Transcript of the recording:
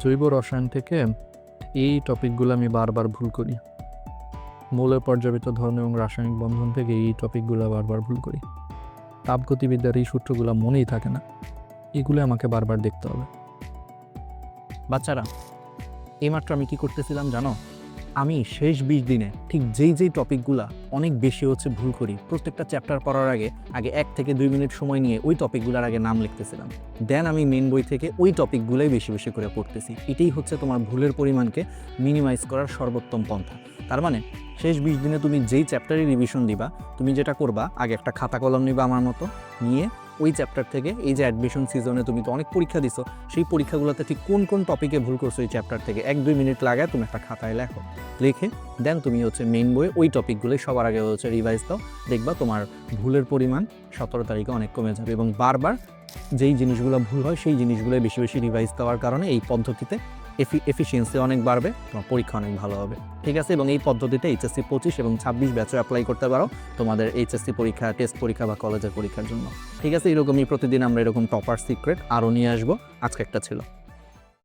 জৈব রসায়ন থেকে এই টপিকগুলো আমি বারবার ভুল করি। মৌলের পর্যাপিত ধর্ম এবং রাসায়নিক বন্ধন থেকে এই টপিকগুলো বারবার ভুল করি। তাপগতিবিদ্যার এই সূত্রগুলো মনেই থাকে না। এগুলো আমাকে বারবার দেখতে হবে। বাচ্চারা, এইমাত্র আমি কি করতেছিলাম জানো? আমি শেষ বিশ দিনে ঠিক যেই যেই টপিকগুলা অনেক বেশি হচ্ছে ভুল করি, প্রত্যেকটা চ্যাপ্টার পড়ার আগে আগে এক থেকে দুই মিনিট সময় নিয়ে ওই টপিকগুলোর আগে নাম লিখতেছিলাম। দেন আমি মেন বই থেকে ওই টপিকগুলোই বেশি বেশি করে পড়তেছি। এটাই হচ্ছে তোমার ভুলের পরিমাণকে মিনিমাইজ করার সর্বোত্তম পন্থা। তার মানে শেষ বিশ দিনে তুমি যেই চ্যাপ্টারে রিভিশন দিবা, তুমি যেটা করবা, আগে একটা খাতা কলম নিবা আমার মতো, নিয়ে ওই চ্যাপ্টার থেকে এই যে অ্যাডমিশন সিজনে তুমি তো অনেক পরীক্ষা দিছো, সেই পরীক্ষাগুলোতে ঠিক কোন কোন টপিকে ভুল করছ এই চ্যাপ্টার থেকে? এক দুই মিনিট লাগায় তুমি একটা খাতায় লেখো। লিখে দেন তুমি হচ্ছে মেইন বইয়ে ওই টপিকগুলোই সবার আগে হচ্ছে রিভাইজ দাও। দেখবা তোমার ভুলের পরিমাণ সতেরো তারিখে অনেক কমে যাবে এবং বারবার যেই জিনিসগুলো ভুল হয়, সেই জিনিসগুলোই বেশি বেশি রিভাইজ দেওয়ার কারণে এই পদ্ধতিতে এফিসিয়েন্সি অনেক বাড়বে, তোমার পরীক্ষা অনেক ভালো হবে। ঠিক আছে? এবং এই পদ্ধতিতে এইচএসসি পঁচিশ এবং ছাব্বিশ ব্যাচে অ্যাপ্লাই করতে পারো তোমাদের এইচএসসি পরীক্ষা টেস্ট পরীক্ষা বা কলেজের পরীক্ষার জন্য। ঠিক আছে? এরকমই প্রতিদিন আমরা এরকম টপার সিক্রেট আরও নিয়ে আসব। আজকে একটা ছিল।